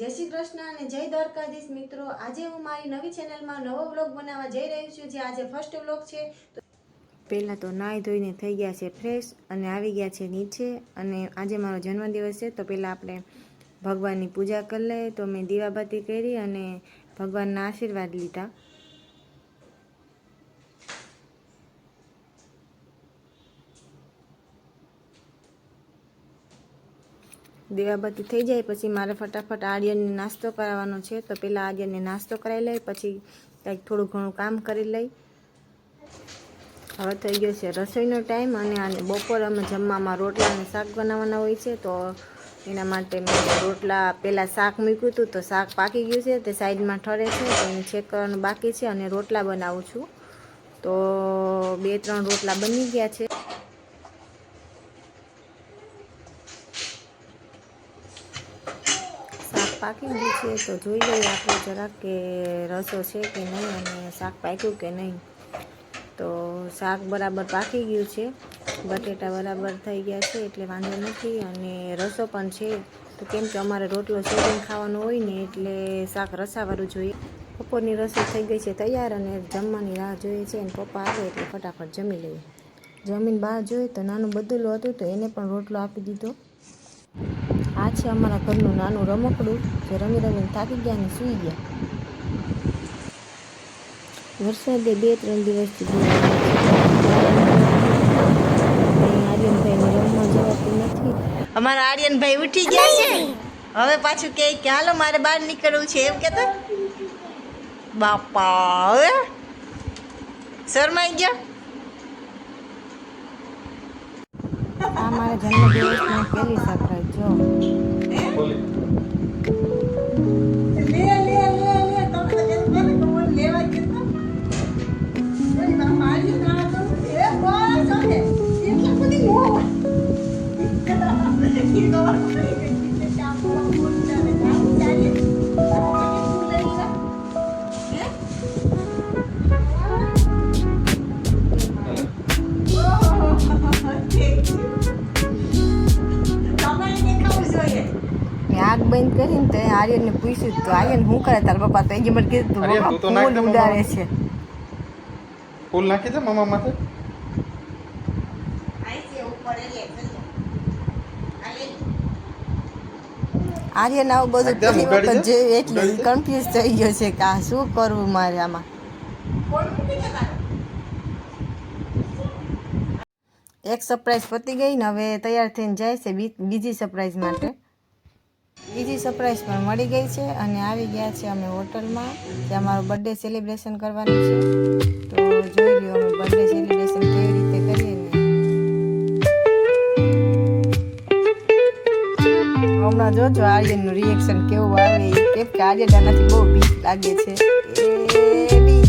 જય શ્રી કૃષ્ણ અને જય દ્વારકાધીશ મિત્રો. આજે હું મારી નવી ચેનલમાં નવો બ્લોગ બનાવવા જઈ રહી છું. જે આજે ફર્સ્ટ બ્લોગ છે. પહેલાં તો નાહી ધોઈને થઈ ગયા છે ફ્રેશ અને આવી ગયા છે નીચે. અને આજે મારો જન્મદિવસ છે. તો પહેલાં આપણે ભગવાનની પૂજા કરી લઈએ. તો મેં દીવાબત્તી કરી અને ભગવાનના આશીર્વાદ લીધા. દીવાબત્તી થઈ જાય, પછી મારે ફટાફટ આર્યનને નાસ્તો કરાવવાનો છે. તો પહેલાં આર્યનને નાસ્તો કરાવી લઈ, પછી કંઈક થોડું ઘણું કામ કરી લઈ. હવે થઈ ગયો છે રસોઈનો ટાઈમ અને આને બપોર અમે જમવામાં રોટલા અને શાક બનાવવાના હોય છે. તો એના માટે મેં રોટલા પહેલાં શાક મૂક્યું હતું, તો શાક પાકી ગયું છે. તે સાઈડમાં ઠરે છે, તો એને ચેક કરવાનું બાકી છે અને રોટલા બનાવું છું. તો બે, ત્રણ રોટલા બની ગયા છે શાક પાકી ગયું છે, તો જોઈ લઈએ આપણે જરાક કે રસો છે કે નહીં અને શાક પાક્યું કે નહીં. તો શાક બરાબર પાકી ગયું છે, બટેટા બરાબર થઈ ગયા છે, એટલે વાંધો નથી. અને રસો પણ છે, તો કેમ કે અમારે રોટલો શેકીને ખાવાનો હોય ને એટલે શાક રસાવાળું જોઈએ. બપોરની રસોઈ થઈ ગઈ છે તૈયાર અને જમવાની રાહ જોઈએ છે અને પપ્પા આવે એટલે ફટાફટ જમી લઈએ. જમીન બહાર જોઈએ તો નાનું બદલું હતું તો એને પણ રોટલો આપી દીધો. આ છે અમારા ઘરનું નાનું રમકડું જે રમી રમીને થાકી ગયા અને સૂઈ ગયા. વરસાદે બે ત્રણ દિવસથી અમારા આર્યનભાઈ ઉઠી ગયા છે. હવે પાછું કે કે હાલો મારે બહાર નીકળવું છે. એમ કેતો બાપા હવે? શરમાઈ ગયા? આ મારા જન્મદિવસની પહેલી સરપ્રાઈઝ જો. બંધ કરીને તો આર્યનને પૂછ્યું તો આર્યન શું કરે? તારા પપ્પા તો એ મને કીધું તું ફૂલ ઉડાડે છે. ફૂલ નાખી દે મામા માથે? આર્યન આવું બધું પહેલી વખત. જોયું એટલે કન્ફ્યુઝ થઈ ગયો છે કે આ શું કરવું મારે આમાં. એક સરપ્રાઈઝ પતી ગઈ ને હવે તૈયાર થઈને જાય છે બીજી સરપ્રાઈઝ માટે. બીજી સરપ્રાઈઝ પણ મળી ગઈ છે અને આવી ગયા છે અમે હોટલમાં ત્યાં અમારો બર્થડે સેલિબ્રેશન કરવાનું છે. તો જોઈ લ્યો અમે બર્થડે સેલિબ્રેશન કેવી રીતે કરીએ ને. હમણાં જોજો આર્યનનું રિએક્શન કેવું આવે. કેમ કે આર્યન આનાથી બહુ બીક લાગે છે. એ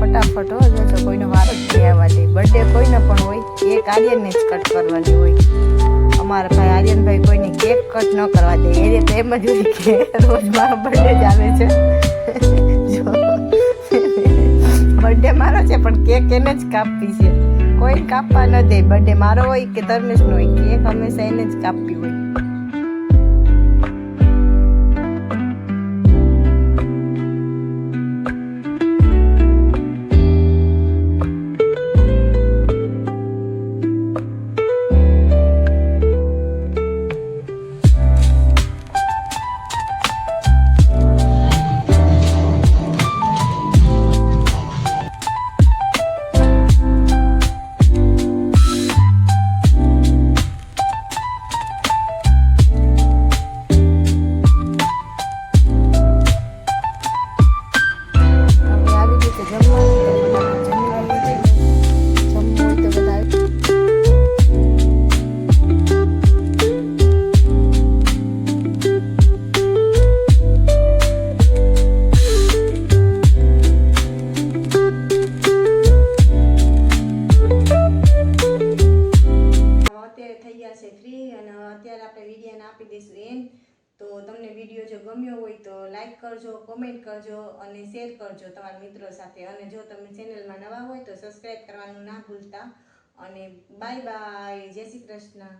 ફટાફટ હો તો કોઈનો વારો નહીં આવવા બર્થડે કોઈને પણ હોય કેક આર્યનને જ કટ કરવાની હોય. અમારા ભાઈ આર્યનભાઈ કોઈને કેક કટ ન કરવા દે એને તો રોજ મારો બર્થડે જ આવે છે બર્થડે મારો છે પણ કેક એને જ કાપવી છે કોઈ કાપવા ન દે બર્થડે મારો હોય. કે ધર્મેશનો હોય કેક હંમેશા એને જ કાપવી હોય થઈ ગયા છે ફ્રી અને અત્યારે આપણે વિડીયોને આપી દઈશું એન્ડ તો તમને વીડિયો જો ગમ્યો હોય તો લાઈક કરજો કોમેન્ટ કરજો અને શેર કરજો તમારા મિત્રો સાથે. અને જો તમે ચેનલમાં નવા હોય તો સબસ્ક્રાઈબ કરવાનું ના ભૂલતા. અને બાય બાય જય શ્રી કૃષ્ણ.